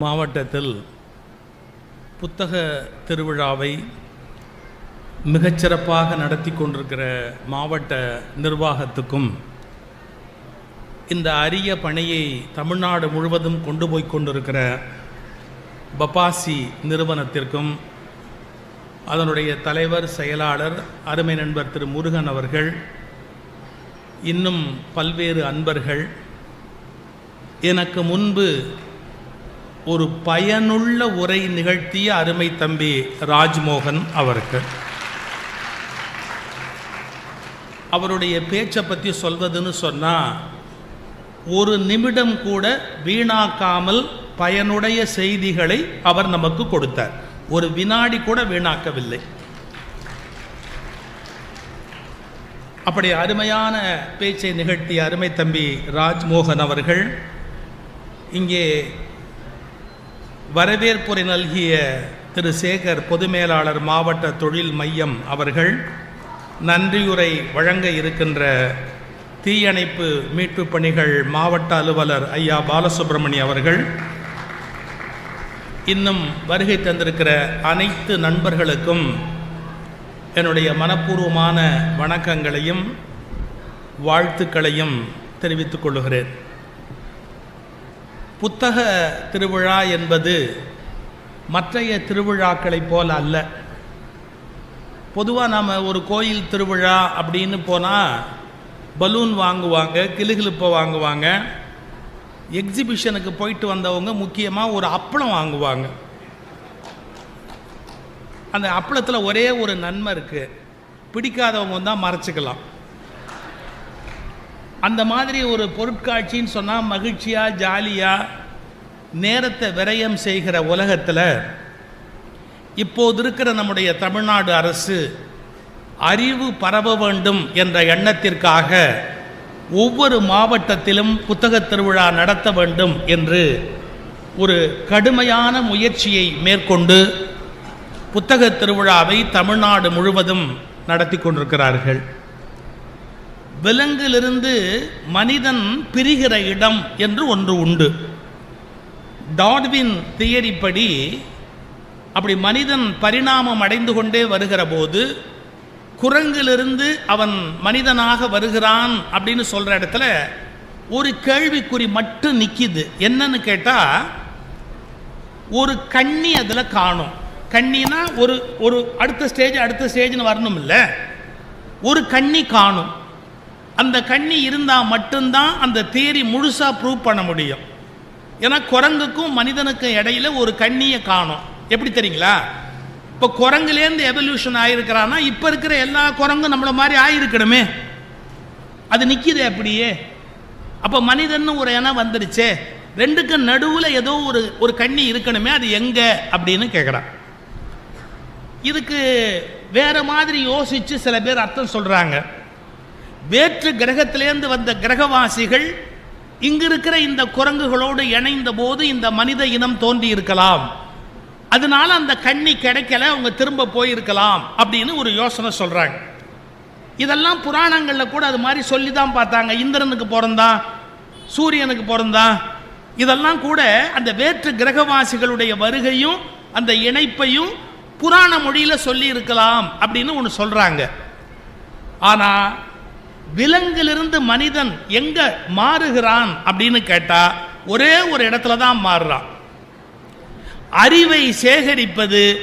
மாவட்டத்தில் புத்தக திருவிழாவை மிகச்சிறப்பாக நடத்தி கொண்டிருக்கிற மாவட்ட நிர்வாகத்துக்கும் இந்த அரிய பணியை தமிழ்நாடு முழுவதும் கொண்டு போய் கொண்டிருக்கிற பபாசி நிறுவனத்திற்கும் அதனுடைய தலைவர் செயலாளர் அருமை நண்பர் திரு முருகன் அவர்கள் இன்னும் பல்வேறு அன்பர்கள் எனக்கு முன்பு ஒரு பயனுள்ள உரை நிகழ்த்திய அருமை தம்பி ராஜ்மோகன் அவருக்கு. அவருடைய பேச்சை பற்றி சொல்வதுன்னு சொன்னால் ஒரு நிமிடம் கூட வீணாக்காமல் பயனுடைய செய்திகளை அவர் நமக்கு கொடுத்தார். ஒரு வினாடி கூட வீணாக்கவில்லை. அப்படி அருமையான பேச்சை நிகழ்த்திய அருமை தம்பி ராஜ்மோகன் அவர்கள் இங்கே வரவேற்புரை நல்கிய திரு சேகர் பொது மேலாளர் மாவட்ட தொழில் மையம் அவர்கள் நன்றியுரை வழங்க இருக்கின்ற தீயணைப்பு மீட்பு பணிகள் மாவட்ட அலுவலர் ஐயா பாலசுப்ரமணி அவர்கள் இன்னும் வருகை தந்திருக்கிற அனைத்து நண்பர்களுக்கும் என்னுடைய மனப்பூர்வமான வணக்கங்களையும் வாழ்த்துக்களையும் தெரிவித்துக் கொள்கிறேன் புத்தக திருவிழா என்பது மற்றைய திருவிழாக்களைப் போல அல்ல. பொதுவாக நாம் ஒரு கோயில் திருவிழா அப்படின்னு போனால் பலூன் வாங்குவாங்க கிளுகிழுப்பை வாங்குவாங்க. எக்ஸிபிஷனுக்கு போயிட்டு வந்தவங்க முக்கியமாக ஒரு அப்பளம் வாங்குவாங்க. அந்த அப்பளத்தில் ஒரே ஒரு நன்மை இருக்குது பிடிக்காதவங்க தான் மறைச்சிக்கலாம். அந்த மாதிரி ஒரு பொருட்காட்சின்னு சொன்னால் மகிழ்ச்சியாக ஜாலியாக நேரத்தை விரயம் செய்கிற உலகத்தில் இப்போது இருக்கிற நம்முடைய தமிழ்நாடு அரசு அறிவு பரவ வேண்டும் என்ற எண்ணத்திற்காக ஒவ்வொரு மாவட்டத்திலும் புத்தகத் திருவிழா நடத்த வேண்டும் என்று ஒரு கடுமையான முயற்சியை மேற்கொண்டு புத்தகத் திருவிழாவை தமிழ்நாடு முழுவதும் நடத்தி கொண்டிருக்கிறார்கள். விலங்கிலிருந்து மனிதன் பிரிகிற இடம் என்று ஒன்று உண்டு. டாட்வின் தியரி படி அப்படி மனிதன் பரிணாமம் அடைந்து கொண்டே வருகிற போது குரங்கிலிருந்து அவன் மனிதனாக வருகிறான் அப்படின்னு சொல்கிற இடத்துல ஒரு கேள்விக்குறி மட்டும் நிற்கிது என்னன்னு கேட்டால் ஒரு கண்ணி அதில் காணும். கண்ணினா ஒரு ஒரு அடுத்த ஸ்டேஜ் அடுத்த ஸ்டேஜ்னு வரணும் இல்லை ஒரு கண்ணி காணும். அந்த கண்ணி இருந்தால் மட்டும்தான் அந்த தேரி முழுசாக ப்ரூவ் பண்ண முடியும். ஏன்னா குரங்குக்கும் மனிதனுக்கும் இடையில ஒரு கண்ணியை காணும். எப்படி தெரியுங்களா? இப்போ குரங்குலேருந்து எவல்யூஷன் ஆகிருக்கிறான்னா இப்போ இருக்கிற எல்லா குரங்கும் நம்மளை மாதிரி ஆகிருக்கணுமே அது நிற்கிது அப்படியே. அப்போ மனிதன் ஒரு இனம் வந்துடுச்சே ரெண்டுக்கும் நடுவில் ஏதோ ஒரு ஒரு கண்ணி இருக்கணுமே அது எங்கே அப்படின்னு கேட்குறான் இதுக்கு வேற மாதிரி யோசித்து சில பேர் அர்த்தம் சொல்கிறாங்க வேற்று கிரகத்திலேருந்து வந்த கிரகவாசிகள் இங்கிருக்கிற இந்த குரங்குகளோடு இணைந்த போது இந்த மனித இனம் தோன்றி இருக்கலாம் அதனால அந்த கண்ணி கிடைக்கல அவங்க திரும்ப போயிருக்கலாம் அப்படின்னு ஒரு யோசனை சொல்றாங்க. இதெல்லாம் புராணங்களில் கூட அது மாதிரி சொல்லி தான் பார்த்தாங்க. இந்திரனுக்கு பிறந்தான் சூரியனுக்கு பிறந்தான் இதெல்லாம் கூட அந்த வேற்று கிரகவாசிகளுடைய வருகையும் அந்த இணைப்பையும் புராண மொழியில் சொல்லி இருக்கலாம் அப்படின்னு ஒன்று சொல்றாங்க. ஆனால் விலங்கிலிருந்து மனிதன் எங்க மாறுகிறான் அப்படின்னு கேட்டா ஒரே ஒரு இடத்துல தான் மாறுறான். அறிவை சேகரிப்பது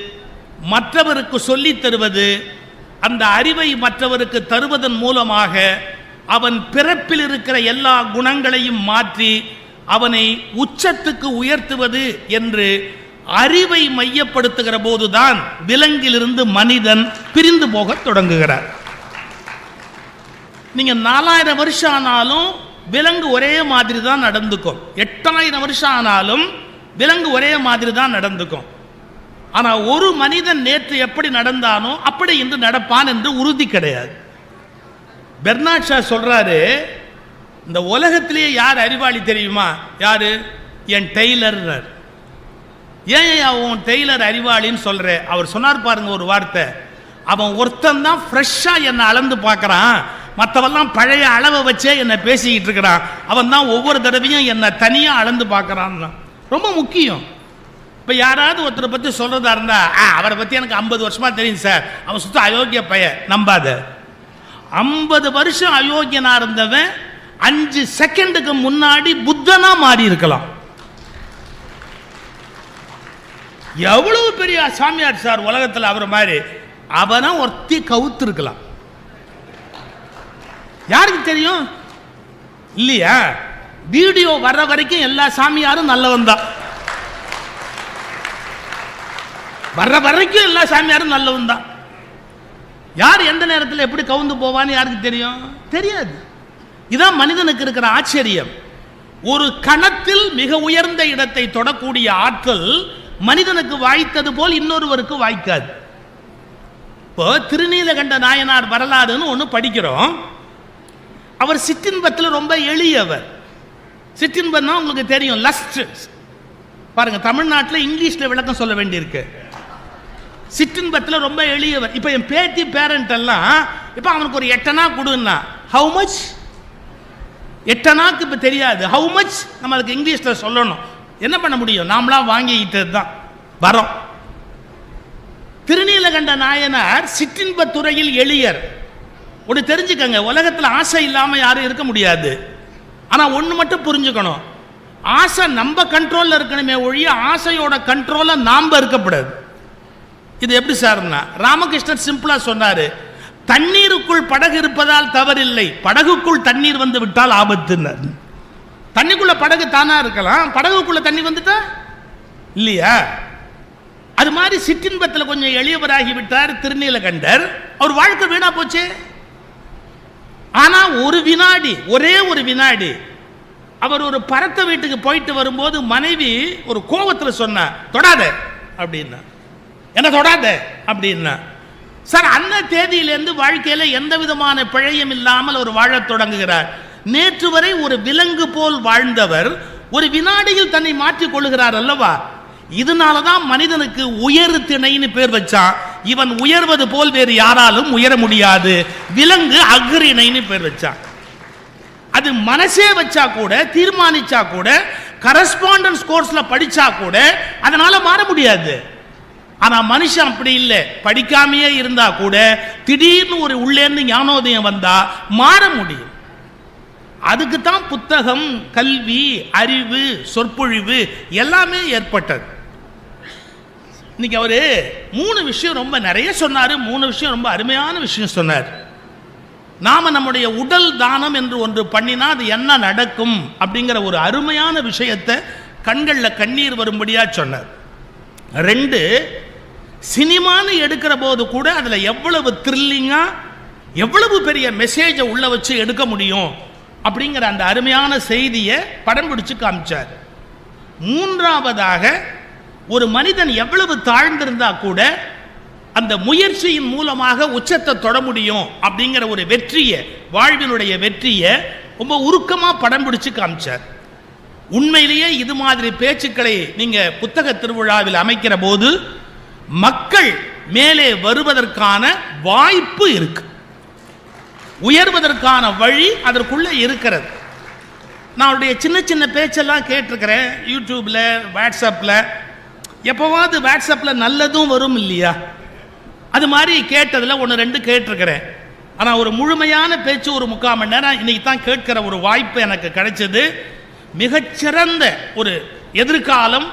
மற்றவருக்கு சொல்லித் தருவது அந்த அறிவை மற்றவருக்கு தருவதன் மூலமாக அவன் பிறப்பில் இருக்கிற எல்லா குணங்களையும் மாற்றி அவனை உச்சத்துக்கு உயர்த்துவது என்று அறிவை மையப்படுத்துகிற போதுதான் விலங்கிலிருந்து மனிதன் பிரிந்து போகத் தொடங்குகிறார். நீங்கள் நாலாயிரம் வருஷம் ஆனாலும் விலங்கு ஒரே மாதிரி தான் நடந்துக்கும். எட்டாயிரம் வருஷம் ஆனாலும் விலங்கு ஒரே மாதிரி தான் நடந்துக்கும். ஆனால் ஒரு மனிதன் நேற்று எப்படி நடந்தானோ அப்படி இன்று நடப்பான் என்று உறுதி கிடையாது. பெர்னாட் ஷா சொல்கிறாரு இந்த உலகத்திலேயே யார் அறிவாளி தெரியுமா? யார்? என் டெய்லர்னர். ஏன் அவன் டெய்லர் அறிவாளின்னு சொல்கிறேன் அவர் சொன்னார் பாருங்க ஒரு வார்த்தை. அவன் ஒருத்தன் தான் ஃப்ரெஷ்ஷாக என்னை அளந்து பார்க்குறான். மற்றவெல்லாம் பழைய அளவை வச்சே என்னை பேசிக்கிட்டு இருக்கிறான் அவன் தான் ஒவ்வொரு தடவையும் என்னை தனியாக அளந்து பார்க்குறான் ரொம்ப முக்கியம். இப்போ யாராவது ஒருத்தரை பற்றி சொல்கிறதா இருந்தால் ஆ அவரை பற்றி எனக்கு ஐம்பது வருஷமாக தெரியும் சார். அவன் சுத்த அயோக்கிய பையன். நம்பாத. ஐம்பது வருஷம் அயோக்கியனாக இருந்தவன் அஞ்சு செகண்டுக்கு முன்னாடி புத்தனாக மாறி இருக்கலாம். எவ்வளவு பெரிய சாமியார் சார் உலகத்தில் அவர் மாதிரி. அவனை ஒருத்தி கவுத்து இருக்கலாம். யாருக்கு தெரியும்? இல்லையா? வீடியோ வர்ற வரைக்கும் எல்லா சாமியாரும் நல்லவன் தான். வர்ற வரைக்கும் எல்லா சாமியாரும் நல்லவன் தான். யார் எந்த நேரத்தில் எப்படி கவுந்து போவான்னு யாருக்கு தெரியும்? தெரியாது. இதான் மனிதனுக்கு இருக்கிற ஆச்சரியம். ஒரு கணத்தில் மிக உயர்ந்த இடத்தை தொடக்கூடிய ஆற்றல் மனிதனுக்கு வாய்த்தது போல் இன்னொருவருக்கு வாய்க்காது. இப்போ திருநீலகண்ட நாயனார் வரலாறுன்னு ஒன்று படிக்கிறோம். அவர் சிற்றின்பத்தில் ரொம்ப எளியவர். சிற்றின்பம்னா உங்களுக்கு தெரியும் லஸ்ட் பாருங்க தமிழ்நாட்டில் இங்கிலீஷில் விளக்கம் சொல்ல வேண்டியிருக்கு. சிற்றின்பத்தில் ரொம்ப எளியவர். இப்போ என் பேத்தி பேரண்ட் எல்லாம் இப்போ அவனுக்கு ஒரு எட்டனா கொடுன்னா ஹவு மச் எட்டனாக்கு இப்போ தெரியாது. ஹவு மச் நம்மளுக்கு இங்கிலீஷில் சொல்லணும். என்ன பண்ண முடியும்? நாமளாம் வாங்கிக்கிட்டது தான். வரோம். திருநீலகண்ட நாயனார் சிற்றின்பத் துறையில் எளியர். ஒன்று தெரிஞ்சுக்கங்க உலகத்தில் ஆசை இல்லாமல் யாரும் இருக்க முடியாது. ஆனால் ஒன்று மட்டும் புரிஞ்சுக்கணும். ஆசை நம்ம கண்ட்ரோலில் இருக்கணுமே ஒழிய ஆசையோட கண்ட்ரோலில் நாம் இருக்கக்கூடாது இது எப்படி சார்னா ராமகிருஷ்ணன் சிம்பிளாக சொன்னார் தண்ணீருக்குள் படகு இருப்பதால் தவறில்லை படகுக்குள் தண்ணீர் வந்து விட்டால் ஆபத்துனர் தண்ணிக்குள்ள படகு தானா இருக்கலாம் படகுக்குள்ள தண்ணி வந்துட்டா? இல்லையா? அது மாதிரி சிற்றின்பத்தில் கொஞ்சம் எளியவராகி விட்டார் திருநீலகண்டர். அவர் வாழ்க்கை வீணா போச்சு? ஆனால் ஒரு வினாடி ஒரே ஒரு வினாடி அவர் ஒரு பரத்த வீட்டுக்கு போயிட்டு வரும்போது மனைவி ஒரு கோபத்தில் சொன்னார் தொடாத அப்படின்னா. என்ன தொடாத அப்படின்னா. சார் அந்த தேதியிலேருந்து வாழ்க்கையில் எந்த விதமான பிழையும் இல்லாமல் அவர் வாழத் தொடங்குகிறார். நேற்று வரை ஒரு விலங்கு போல் வாழ்ந்தவர் ஒரு வினாடியில் தன்னை மாற்றிக் கொள்கிறார் அல்லவா? இதனால தான் மனிதனுக்கு உயர் திணைன்னு பேர் வச்சான். இவன் உயர்வது போல் வேறு யாராலும் உயர முடியாது. விலங்கு அக்ரிணைன்னு பேர் வச்சான் அது மனசே வச்சா கூட தீர்மானிச்சா கூட கரஸ்பாண்டன்ஸ் கோர்ஸ்ல படிச்சா கூட அதனால மாற முடியாது. ஆனா மனுஷன் அப்படி இல்லை. படிக்காமையே இருந்தா கூட திடீர்னு ஒரு உள்ளேருந்து ஞானோதயம் வந்தா மாற முடியும். அதுக்கு தான் புத்தகம் கல்வி அறிவு சொற்பொழிவு எல்லாமே ஏற்பட்டது. இன்னைக்கு அவரு மூணு விஷயம் ரொம்ப நிறைய சொன்னார் மூணு விஷயம் ரொம்ப அருமையான விஷயம் சொன்னார். நாம் நம்முடைய உடல் தானம் என்று ஒன்று பண்ணினா அது என்ன நடக்கும் அப்படிங்கிற ஒரு அருமையான விஷயத்தை கண்களில் கண்ணீர் வரும்படியாக சொன்னார். ரெண்டு சினிமான்னு எடுக்கிற போது கூட அதில் எவ்வளவு த்ரில்லிங்காக எவ்வளவு பெரிய மெசேஜை உள்ள வச்சு எடுக்க முடியும் அப்படிங்கிற அந்த அருமையான செய்தியை படம் பிடிச்சு காமிச்சார். மூன்றாவதாக ஒரு மனிதன் எவ்வளவு தாழ்ந்திருந்தா கூட அந்த முயற்சியின் மூலமாக உச்சத்தை தொட முடியும் அப்படிங்கிற ஒரு வெற்றியை வாழ்வினுடைய வெற்றியை ரொம்ப உருக்கமாக படம் பிடிச்சு காமிச்சார். உண்மையிலேயே இது மாதிரி பேச்சுக்களை நீங்க புத்தக திருவிழாவில் அமைக்கிற போது மக்கள் மேலே வருவதற்கான வாய்ப்பு இருக்கு. உயர்வதற்கான வழி அதற்குள்ளே இருக்கிறது. நான் அவருடைய சின்ன சின்ன பேச்செல்லாம் கேட்டிருக்கிறேன் யூடியூப்ல வாட்ஸ்அப்பில் எப்போவாவது வாட்ஸ்அப்பில் நல்லதும் வரும் இல்லையா? அது மாதிரி கேட்டதில் ஒன்று ரெண்டு கேட்டிருக்கிறேன். ஆனால் ஒரு முழுமையான பேச்சு ஒரு முக்கால் மணி நேரம் இன்னைக்கு தான் கேட்கிற ஒரு வாய்ப்பு எனக்கு கிடைச்சது. மிகச்சிறந்த ஒரு எதிர்காலம்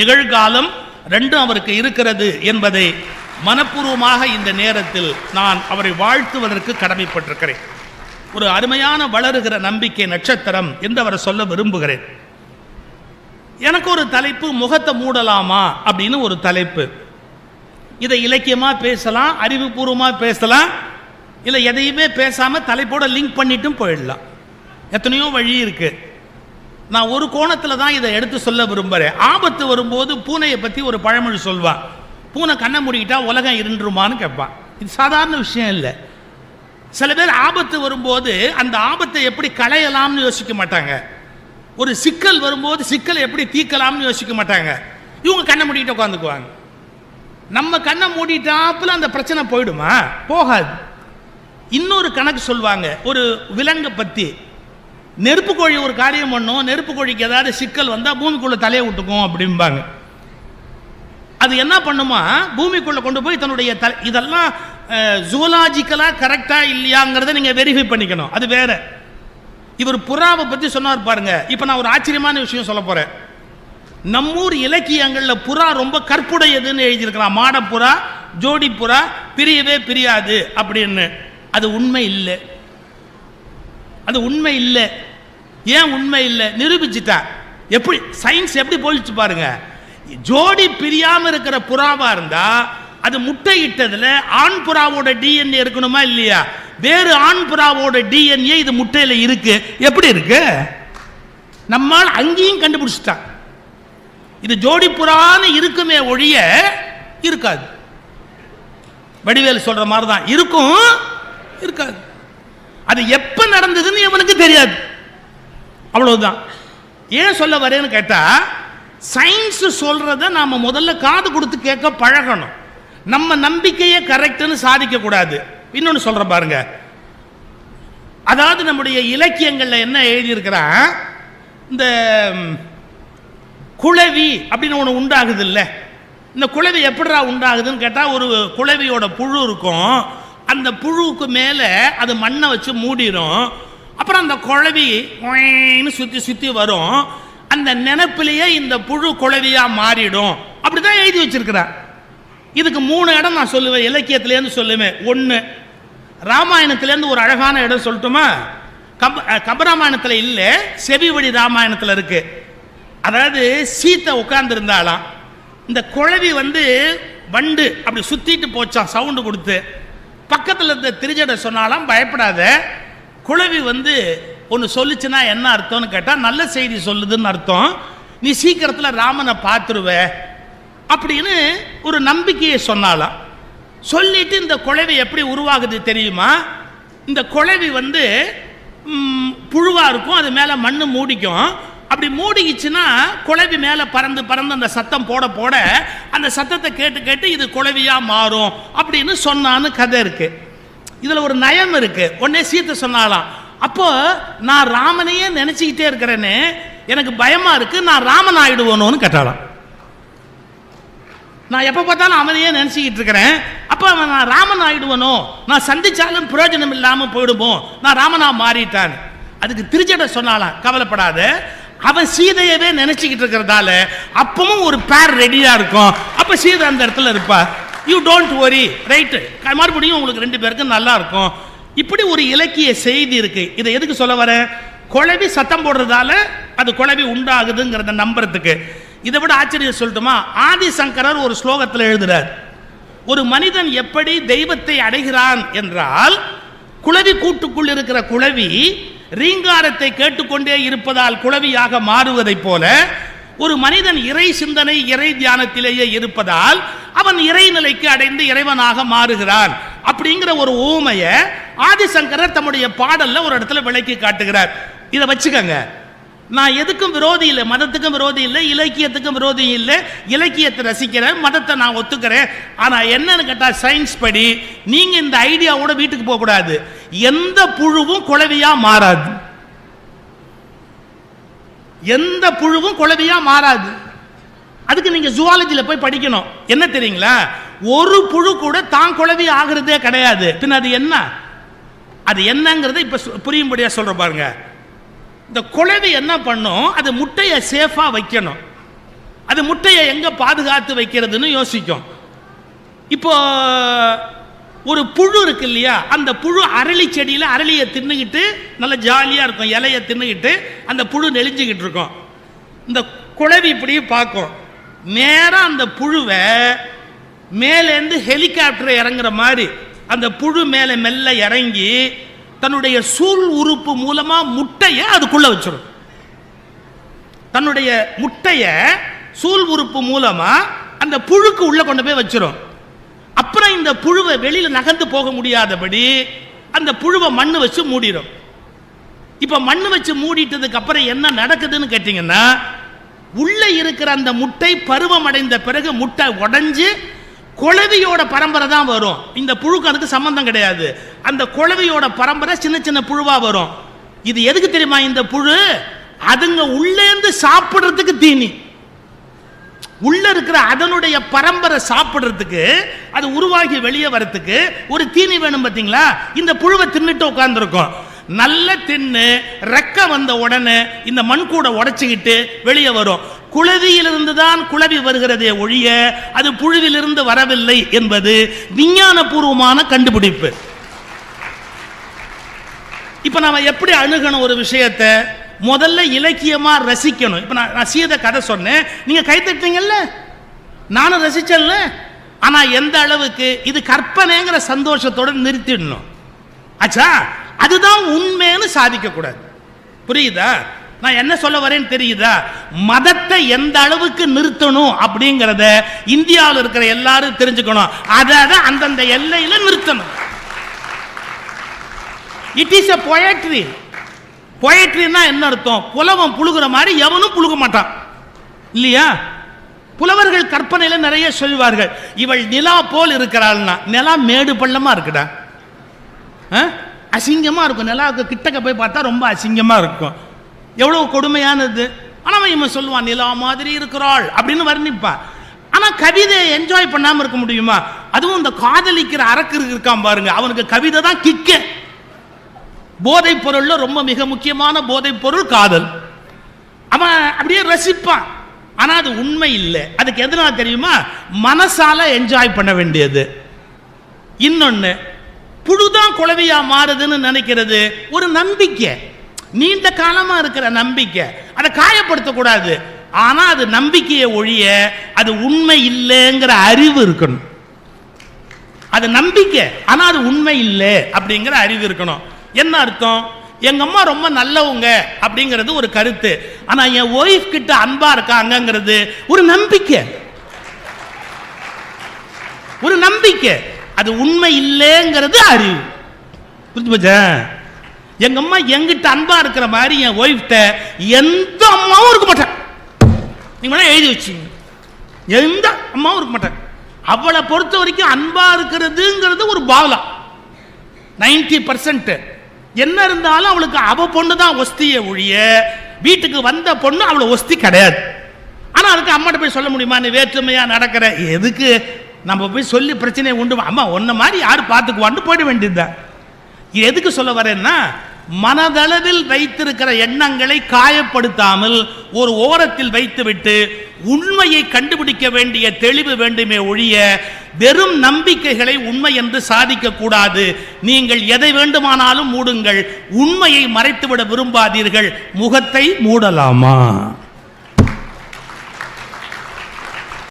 நிகழ்காலம் ரெண்டும் அவருக்கு இருக்கிறது என்பதை மனப்பூர்வமாக இந்த நேரத்தில் நான் அவரை வாழ்த்துவதற்கு கடமைப்பட்டிருக்கிறேன். ஒரு அருமையான வளருகிற நம்பிக்கை நட்சத்திரம் என்று அவரை சொல்ல விரும்புகிறேன். எனக்கு ஒரு தலைப்பு முகத்தை மூடலாமா அப்படின்னு ஒரு தலைப்பு. இதை இலக்கியமாக பேசலாம் அறிவுபூர்வமாக பேசலாம் இல்லை எதையுமே பேசாமல் தலைப்போட லிங்க் பண்ணிட்டும் போயிடலாம். எத்தனையோ வழி இருக்கு. நான் ஒரு கோணத்தில் தான் இதை எடுத்து சொல்ல விரும்புகிறேன் ஆபத்து வரும்போது பூனையை பற்றி ஒரு பழமொழி சொல்வான் பூனை கண்ணை மூடிக்கிட்டா உலகம் இருந்துருமான்னு கேட்பான் இது சாதாரண விஷயம் இல்லை. சில பேர் ஆபத்து வரும்போது அந்த ஆபத்தை எப்படி களையலாம்னு யோசிக்க மாட்டாங்க. ஒரு சிக்கல் வரும்போது சிக்கலை எப்படி தீர்க்கலாம்னு யோசிக்க மாட்டாங்க. இவங்க கண்ணை மூடிட்டு உட்காந்துக்குவாங்க. நம்ம கண்ணை மூடிட்டாப்புல அந்த பிரச்சனை போயிடுமா? போகாது. இன்னொரு கணக்கு சொல்லுவாங்க ஒரு விலங்கை பற்றி நெருப்பு கோழி ஒரு காரியம் பண்ணும் நெருப்பு கோழிக்கு ஏதாவது சிக்கல் வந்தால் பூமிக்குள்ளே தலையை விட்டுக்கும் அப்படிம்பாங்க. அது என்ன பண்ணுமா? பூமிக்குள்ளே கொண்டு போய் தன்னுடைய த இதெல்லாம் ஜூலாஜிக்கலாக கரெக்டாக இல்லையாங்கிறத நீங்கள் வெரிஃபை பண்ணிக்கணும். அது வேறு. இவர் புறாவை பற்றி சொன்னார் பாருங்க. இப்போ நான் ஒரு ஆச்சரியமான விஷயம் சொல்ல போகிறேன் நம்மூர் இலக்கியங்களில் புறா ரொம்ப கற்புடையதுன்னு எழுதியிருக்கலாம். மாடப்புறா ஜோடி புறா பிரியவே பிரியாது அப்படின்னு. அது உண்மை இல்லை. அது உண்மை இல்லை. ஏன் உண்மை இல்லை? நிரூபிச்சிட்டா. எப்படி? சயின்ஸ் எப்படி போயிடுச்சு பாருங்க. ஜோடி பிரியாமல் இருக்கிற புறாவாக இருந்தால் அது முட்டையிட்டதில் ஆண் புறாவோட டிஎன்ஏ இருக்கணுமா இல்லையா? வேறு ஆண் புறாவோட டிஎன்ஏ இது முட்டையில் இருக்கு. எப்படி இருக்கு? நம்மால் அங்கேயும் கண்டுபிடிச்சிட்டான். இது ஜோடி புறான்னு இருக்குமே ஒழிய இருக்காது. வடிவேல் சொல்ற மாதிரி தான் இருக்கும் இருக்காது. அது எப்ப நடந்ததுன்னு இவனுக்கு தெரியாது. அவ்வளவுதான். ஏன் சொல்ல வரேன்னு கேட்டா சயின்ஸ் சொல்றத நாம முதல்ல காது கொடுத்து கேட்க பழகணும். நம்ம நம்பிக்கையே கரெக்ட்னு சாதிக்க கூடாது இன்னொன்னு சொல்ற பாருங்க. அதாவது நம்முடைய இலக்கியங்களில் என்ன எழுதியிருக்கிறான் இந்த குளவி அப்படின்னு ஒன்று உண்டாகுது இல்லை இந்த குளவி எப்படிரா உண்டாகுதுன்னு கேட்டால் ஒரு குளவியோட புழு இருக்கும். அந்த புழுவுக்கு மேலே அது மண்ணை வச்சு மூடிடும் அப்புறம் அந்த குழவி ஒயின்னு சுற்றி சுற்றி வரும். அந்த நினப்பிலேயே இந்த புழு குழவியாக மாறிடும். அப்படி தான் எழுதி வச்சிருக்கிறார் இதுக்கு மூணு இடம் நான் சொல்லுவேன். இலக்கியத்திலேருந்து சொல்லுவேன். ஒன்று ராமாயணத்திலேருந்து ஒரு அழகான இடம் சொல்லட்டுமா? கப கபராமாயணத்தில் இல்லை செவிவழி ராமாயணத்தில் இருக்கு. அதாவது சீத்தை உட்கார்ந்துருந்தாலாம் இந்த குழவி வந்து வண்டு அப்படி சுற்றிட்டு போச்சான் சவுண்டு கொடுத்து. பக்கத்தில் இருந்த திருஜடை சொன்னாலாம் பயப்படாத. குழவி வந்து ஒன்று சொல்லுச்சுன்னா என்ன அர்த்தம்னு கேட்டால் நல்ல செய்தி சொல்லுதுன்னு அர்த்தம். நீ சீக்கிரத்தில் ராமனை பார்த்துருவ. அப்படின்னு ஒரு நம்பிக்கையை சொன்னாலாம் சொல்லிட்டு இந்த குழவி எப்படி உருவாகுது தெரியுமா? இந்த குழவி வந்து புழுவாக இருக்கும் அது மேலே மண்ணு மூடிக்கும். அப்படி மூடிக்கிச்சுன்னா குழவி மேலே பறந்து பறந்து அந்த சத்தம் போட போட அந்த சத்தத்தை கேட்டு கேட்டு இது குழவியாக மாறும் அப்படின்னு சொன்னான்னு கதை இருக்கு. இதில் ஒரு நயம் இருக்கு. உடனே சீத்தை சொன்னாலாம் அப்போ நான் ராமனையே நினச்சிக்கிட்டே இருக்கிறேன்னு எனக்கு பயமாக இருக்கு நான் ராமன் ஆயிடுவோனோன்னு கேட்டாலாம் நான் எப்போ பார்த்தாலும் அவனையே நினச்சிக்கிட்டு இருக்கிறேன். அப்போ அவன் நான் ராமன் ஆயிடுவனோ? நான் சந்திச்சாலும் பிரயோஜனம் இல்லாமல் போயிடுமோ? நான் ராமனா மாறிட்டான். அதுக்கு திருச்சட சொன்னாலாம் கவலைப்படாத. அவன் சீதையவே நினச்சிக்கிட்டு இருக்கிறதால அப்பவும் ஒரு பேர் ரெடியாக இருக்கும். அப்போ சீதை அந்த இடத்துல இருப்பா. யூ டோன்ட் ஒரி ரைட்டு மறுபடியும் உங்களுக்கு ரெண்டு பேருக்கும் நல்லா இருக்கும். இப்படி ஒரு இலக்கிய செய்தி இருக்கு. இதை எதுக்கு சொல்ல வரேன்? குழவி சத்தம் போடுறதால அது குழவி உண்டாகுதுங்கிறத நம்புறதுக்கு இதை விட ஆச்சரியம் சொல்லட்டுமா? ஆதிசங்கரர் ஒரு ஸ்லோகத்தில் எழுதுறார் ஒரு மனிதன் எப்படி தெய்வத்தை அடைகிறான் என்றால் குளவி கூட்டுக்குள் இருக்கிற குளவி ரீங்காரத்தை கேட்டுக்கொண்டே இருப்பதால் குளவியாக மாறுவதைப் போல ஒரு மனிதன் இறை சிந்தனை இறை தியானத்திலேயே இருப்பதால் அவன் இறைநிலைக்கு அடைந்து இறைவனாக மாறுகிறான். அப்படிங்கிற ஒரு ஊமைய ஆதிசங்கரர் தம்முடைய பாடல்ல ஒரு இடத்துல விளக்கி காட்டுகிறார். இதை வச்சுக்கங்க நான் எதுக்கும் விரோதி இல்லை மதத்துக்கும் விரோதி இல்லை இலக்கியத்துக்கும் விரோதி இல்லை. இலக்கியத்தை ரசிக்கிறேன் மதத்தை நான் ஒத்துக்கிறேன். ஆனால் என்னன்னு கேட்டால் சயின்ஸ் படி நீங்கள் இந்த ஐடியாவோட வீட்டுக்கு போகக்கூடாது எந்த புழுவும் குழவியாக மாறாது. எந்த புழுவும் குழவியாக மாறாது. அதுக்கு நீங்கள் ஜுவாலஜியில் போய் படிக்கணும். என்ன தெரியுங்களா? ஒரு புழு கூட தான் குழவி ஆகிறதே கிடையாது. பின் அது என்ன? அது என்னங்கிறத இப்போ புரியும்படியாக சொல்கிற பாருங்கள் இந்த குழவி என்ன பண்ணும்? அது முட்டையை சேஃபாக வைக்கணும். அது முட்டையை எங்கே பாதுகாத்து வைக்கிறதுன்னு யோசிக்கும். இப்போ ஒரு புழு இருக்கு இல்லையா? அந்த புழு அரளி செடியில் அரளியை தின்னுக்கிட்டு நல்ல ஜாலியாக இருக்கும். இலையை தின்னுக்கிட்டு அந்த புழு நெளிஞ்சுக்கிட்டு இருக்கும். இந்த குழவி இப்படி பார்க்கும். நேராக அந்த புழுவை மேலேருந்து ஹெலிகாப்டர் இறங்குற மாதிரி அந்த புழு மேலே மெல்ல இறங்கி தன்னுடைய சூழ் உறுப்பு மூலமா முட்டையை அதுக்குள்ள வச்சிடும் தன்னுடைய முட்டையை சூழ் உறுப்பு மூலமா அந்த புழுக்கு உள்ள கொண்டு போய் வச்சிடும் அப்புறம் இந்த புழுவை வெளியில நகர்ந்து போக முடியாதபடி அந்த புழுவை மண்ணு வச்சு மூடிடும் இப்ப மண்ணு வச்சு மூடிட்டதுக்கு அப்புறம் என்ன நடக்குதுன்னு கேட்டீங்கன்னா உள்ள இருக்கிற அந்த முட்டை பருவம் அடைந்த பிறகு முட்டை உடைஞ்சு குழவியோட பரம்பரை தான் வரும். இந்த புழுக்கு அதுக்கு சம்பந்தம் கிடையாது. அந்த குழவியோட பரம்பரை சின்ன சின்ன புழுவா வரும். இது எதுக்கு தெரியுமா? இந்த புழு அதுங்க உள்ளேந்து சாப்பிடுறதுக்கு தீனி. உள்ள இருக்கிற அதனுடைய பரம்பரை சாப்பிடுறதுக்கு அது உருவாகி வெளியே வரத்துக்கு ஒரு தீனி வேணும் பார்த்தீங்களா இந்த புழுவை தின்னுட்டு உட்கார்ந்துருக்கும். நல்ல தின்னு ரெக்க வந்த உடனே இந்த மண் கூட உடைச்சுக்கிட்டு வெளியே வரும். குளவியிலிருந்து தான் குளவி வருகிறதே ஒழிய அது புழுவிலிருந்து வரவில்லை என்பது விஞ்ஞானபூர்வமான கண்டுபிடிப்பு. இப்ப நாம எப்படி அணுகணும் ஒரு விஷயத்தை? முதல்ல இலக்கியமா ரசிக்கணும். இப்ப நான் நான் சீத கதை சொன்னேன். நீங்க கை நானும் ரசிச்சேன்ல. ஆனா எந்த அளவுக்கு இது கற்பனைங்கிற சந்தோஷத்தோட நிறுத்திடணும். ஆச்சா? அதுதான் உண்மைன்னு சாதிக்க கூடாது புரியுதா? நான் என்ன சொல்ல வரேன்னு தெரியுதா? மதத்தை எந்த அளவுக்கு நிறுத்தணும் அப்படிங்கிறத இந்தியாவில் இருக்கிற எல்லாரும் தெரிஞ்சுக்கணும். அதை அதை அந்தந்த எல்லையில நிறுத்தணும். இட் இஸ் எ பொயட்ரி பொயட்ரின்னா என்ன அர்த்தம்? புலவன் புழுகுற மாதிரி எவனும் புழுக மாட்டான். இல்லையா? புலவர்கள் கற்பனையில் நிறைய சொல்வார்கள். இவள் நிலா போல் இருக்கிறாள்னா நிலா மேடு பள்ளமா இருக்குடா. அசிங்கமாக இருக்கும். நிலாவுக்கு கிட்டக்க போய் பார்த்தா ரொம்ப அசிங்கமாக இருக்கும். எவ்வளோ கொடுமையானது. ஆனால் அவன் இவன் சொல்லுவான் நிலா மாதிரி இருக்கிறாள் அப்படின்னு வர்ணிப்பான் ஆனால் கவிதை என்ஜாய் பண்ணாமல் இருக்க முடியுமா? அதுவும் இந்த காதலிக்கிற அரக்கு இருக்கான் பாருங்க அவனுக்கு கவிதை தான் கிக்க. போதைப் பொருளில் ரொம்ப மிக முக்கியமான போதைப் பொருள் காதல். அவன் அப்படியே ரசிப்பான். ஆனால் அது உண்மை இல்லை. அதுக்கு எதனால தெரியுமா? மனசால என்ஜாய் பண்ண வேண்டியது. இன்னொன்று புழுதான் குழவையா மாறுதுன்னு நினைக்கிறது ஒரு நம்பிக்கை. நீண்ட காலமா இருக்கிற நம்பிக்கை. அதை காயப்படுத்தக்கூடாது. ஆனா அது நம்பிக்கையை ஒழிய அது உண்மை இல்லைங்கிற அறிவு இருக்கணும். அது நம்பிக்கை. ஆனா அது உண்மை இல்லை அப்படிங்கிற அறிவு இருக்கணும். என்ன அர்த்தம்? எங்க அம்மா ரொம்ப நல்லவங்க அப்படிங்கிறது ஒரு கருத்து. ஆனா என் ஒய்ஃப் கிட்ட அன்பா இருக்காங்கிறது ஒரு நம்பிக்கை. ஒரு நம்பிக்கை. அது உண்மை இல்லைங்கிறது அறிவு. புரிஞ்சு போச்சா? எங்க அம்மா எங்கிட்ட அன்பா இருக்கிற மாதிரி என் ஒய்ஃப்ட எந்த அம்மாவும் இருக்க மாட்டேன். நீங்க வேணா எழுதி வச்சுங்க. எந்த அம்மாவும் இருக்க மாட்டேன். அவளை பொறுத்த வரைக்கும் அன்பா இருக்கிறதுங்கிறது ஒரு பாவலா. Ninety percent. என்ன இருந்தாலும் அவளுக்கு அவ பொண்ணு தான் ஒஸ்திய ஒழிய வீட்டுக்கு வந்த பொண்ணு அவளை ஒஸ்தி கிடையாது. ஆனால் அதுக்கு அம்மாட்ட போய் சொல்ல முடியுமா? நீ வேற்றுமையா நடக்கிற? எதுக்கு? நம்ம போய் சொல்லி பிரச்சனையை உண்டு அம்மா உன்ன மாதிரி யார் பார்த்துக்குவான்னு போயிட வேண்டியதுதான். இது எதுக்கு சொல்ல வரேன்னா மனதளவில் வைத்திருக்கிற எண்ணங்களை காயப்படுத்தாமல் ஒரு ஓரத்தில் வைத்துவிட்டு உண்மையை கண்டுபிடிக்க வேண்டிய தெளிவு வேண்டுமே ஒழிய வெறும் நம்பிக்கைகளை உண்மை என்று சாதிக்க கூடாது. நீங்கள் எதை வேண்டுமானாலும் மூடுங்கள். உண்மையை மறைத்துவிட விரும்பாதீர்கள். முகத்தை மூடலாமா?